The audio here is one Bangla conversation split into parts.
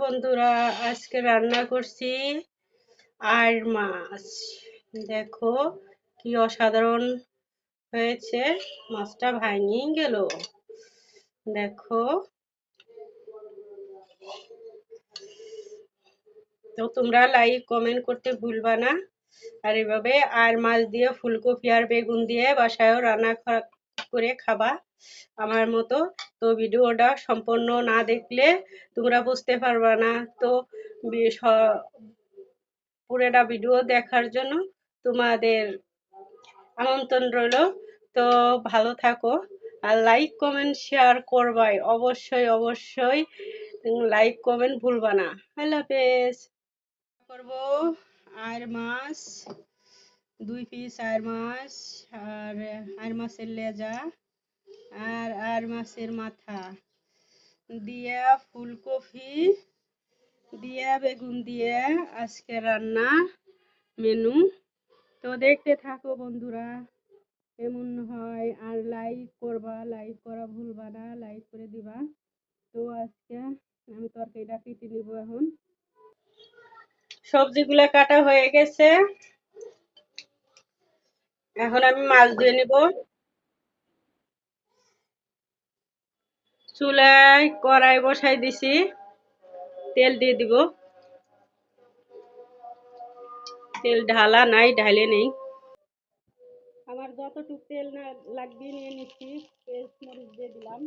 বন্ধুরা, আজকে রান্না করছি আর মাছ। দেখো কি অসাধারণ হয়েছে, মাছটা ভাঙিয়ে গেল। দেখো। তো তোমরা লাইক কমেন্ট করতে ভুলবা না। আর এভাবে আর মাছ দিয়ে ফুলকপি আর বেগুন দিয়ে বাসায়ও রান্না করে খাবা। আমার মতো। তো ভিডিওটা সম্পূর্ণ না দেখলে তোমরা বুঝতে পারবা না। তো পুরোটা ভিডিও দেখার জন্য তোমাদের আমন্ত্রণ রইল। তো ভালো থাকো আর লাইক কমেন্ট শেয়ার করবাই। অবশ্যই অবশ্যই লাইক কমেন্ট ভুলবা না। আল্লাহ করব আর মাছ দুই পিস আর মাছ আর আর মাছের লেজা। আর আর মাছের মাথা। দিয়া ফুলকপি, দিয়া বেগুন দিয়ে আজকে রান্না মেনু। তো দেখতে থাকো বন্ধুরা এমন হয় আর লাইক করবা, লাইক করা ভুলবা না, লাইক করে দিবা। তো আজকে আমি তরকারিটা কেটে নিব এখন। সবজিগুলো কাটা হয়ে গেছে। এখন আমি মাছ ধুয়ে নিব। চুলায় কড়াই বসাই দিছি। তেল দিয়ে দিব। তেল ঢালা নাই ঢালে নেই। আমার যতটুকু তেল না লাগবে নিয়ে নিচ্ছি। পেস্ট মরিচ দিয়ে দিলাম।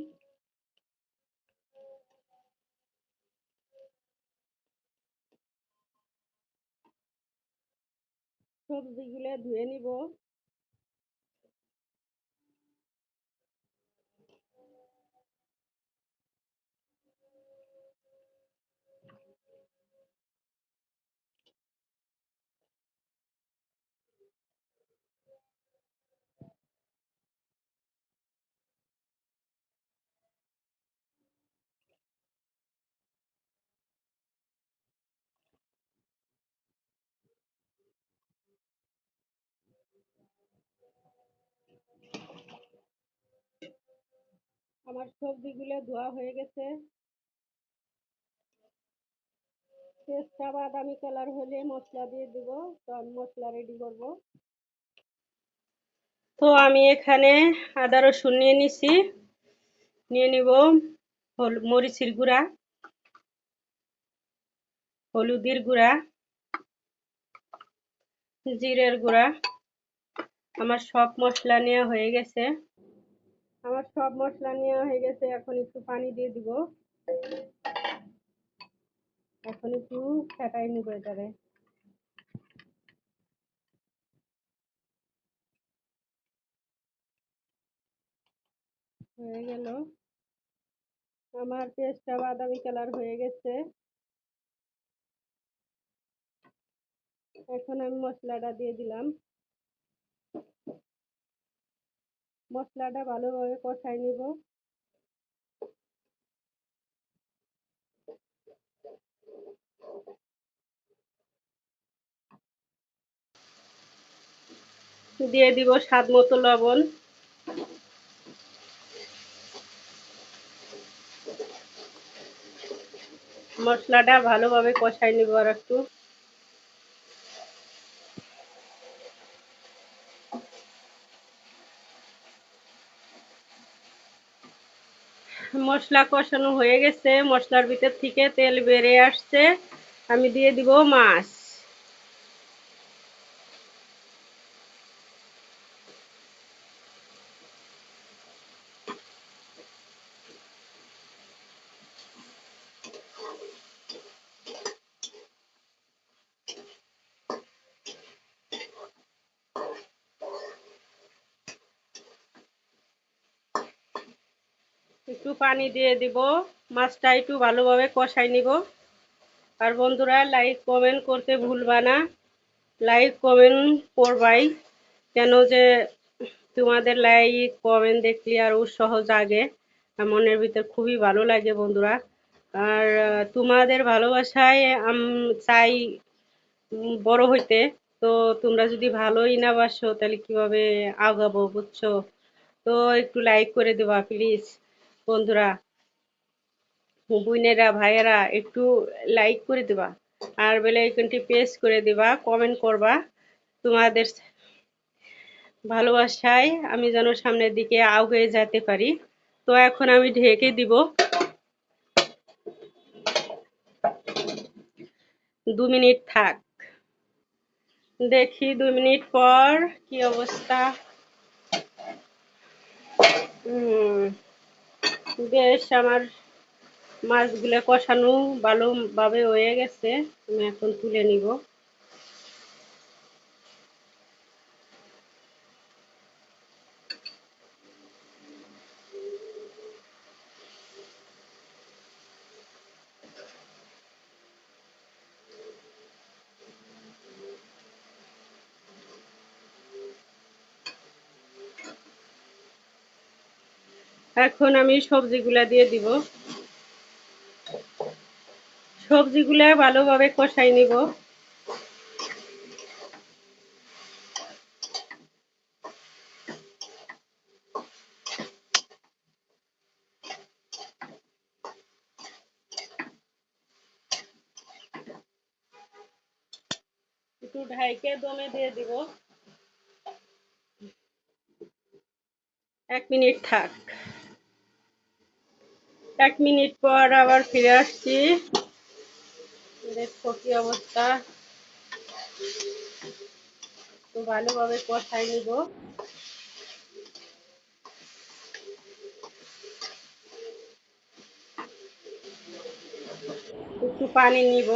সবজিগুলো ধুয়ে নিব। আমার সবজিগুলো ধোয়া হয়ে গেছে। পেস্টটা বাদামি কালার হলে মশলা দিয়ে দিব, তো আমি মশলা রেডি করব। তো আমি এখানে আদা রসুন নিয়ে নিছি, নিয়ে নিব মরিচের গুঁড়া, হলুদের গুঁড়া, জিরের গুঁড়া, আমার সব মশলা নেওয়া হয়ে গেছে। আমার সব মশলা নেওয়া হয়ে গেছে, এখন একটু পানি দিয়ে দিব। এখন একটু ফেটাই নিব এটারে। হয়ে গেল। আমার পেস্টটা বাদামি কালার হয়ে গেছে। এখন আমি মশলাটা দিয়ে দিলাম। মশলাটা ভালোভাবে কষাই নিব। দিয়ে দিব স্বাদ মতো লবণ। মশলাটা ভালোভাবে কষাই নিব আর একটু। মশলা কষানো হয়ে গেছে মশলার ভিতর থেকে তেল বেড়ে আসছে। আমি দিয়ে দিব মাছ। একটু পানি দিয়ে দিব, মাছটা একটু ভালোভাবে কষাই নিব। আর বন্ধুরা লাইক কমেন্ট করতে ভুলবা না। লাইক কমেন্ট করবাই কেন যে তোমাদের লাইক কমেন্ট দেখলে আর উৎসাহ জাগে। মনের ভিতর খুবই ভালো লাগে বন্ধুরা। আর তোমাদের ভালোবাসায় চাই বড় হইতে। তো তোমরা যদি ভালোই না বাসো, তাহলে কীভাবে আগাবো, বুঝছ? তো একটু লাইক করে দেবা প্লিজ বন্ধুরা, বোনেরা, ভাইয়েরা, একটু লাইক করে দিবা আর বেলে আইকনটি প্রেস করে দিবা কমেন্ট করবা। তোমাদের ভালোবাসায় আমি যেন সামনের দিকে আগে যেতে পারি। তো এখন আমি ঢেকে দিব। দু মিনিট থাক। দেখি দু মিনিট পর কি অবস্থা। বেশ আমার মাছগুলো কষানো ভালোভাবে হয়ে গেছে। আমি এখন তুলে নিব। এখন আমি সবজিগুলা দিয়ে দিব। সবজিগুলা ভালোভাবে কষাই নিব। একটু ঢাইকে দমে দিয়ে দিব। এক মিনিট থাক। এক মিনিট পর আবার ফিরে আসছি। দেখো কি অবস্থা। তো ভালোভাবে কষাই নিব। একটু পানি নিব।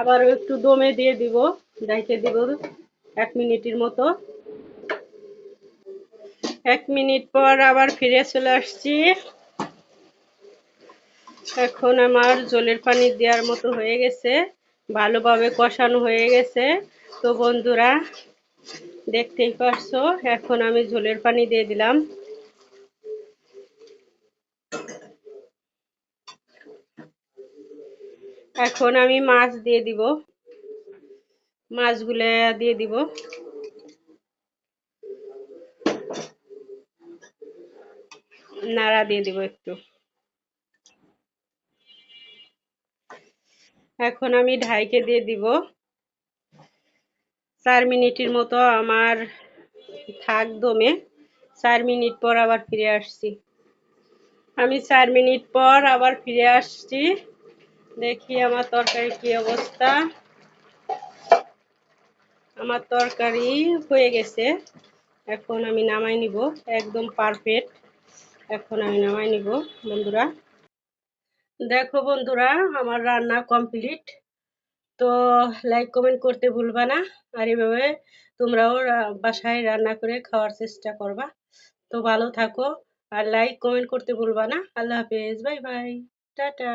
আবার একটু দমে দিয়ে দিব ডাইকে দিব এক মিনিটের মতো। এক মিনিট পর আবার ফিরে চলে আসছি। এখন আমার জলের পানি দেওয়ার মতো হয়ে গেছে, ভালোভাবে কষানো হয়ে গেছে। তো বন্ধুরা, দেখতেই পারছ, এখন আমি ঝোলের পানি দিয়ে দিলাম। এখন আমি মাছ দিয়ে দিব। মাছগুলো দিয়ে দিব। নাড়া দিয়ে দিব একটু। এখন আমি ঢাইকে দিয়ে দিব। চার মিনিটের মতো আমার থাক দমে। চার মিনিট পর আবার ফিরে আসছি। আমি চার মিনিট পর আবার ফিরে আসছি। দেখি আমার তরকারি কি অবস্থা। আমার তরকারি হয়ে গেছে। এখন আমি নামাই নিব। একদম পারফেক্ট এখন আমি নামাই নিব, বন্ধুরা। দেখো বন্ধুরা, আমার রান্না কমপ্লিট। তো লাইক, কমেন্ট করতে ভুলবা না। আর এভাবে তোমরাও বাসায় রান্না করে খাওয়ার চেষ্টা করবা। তো ভালো থাকো। আর লাইক, কমেন্ট করতে ভুলবা না। আল্লাহ হাফেজ। Bye bye. টাটা।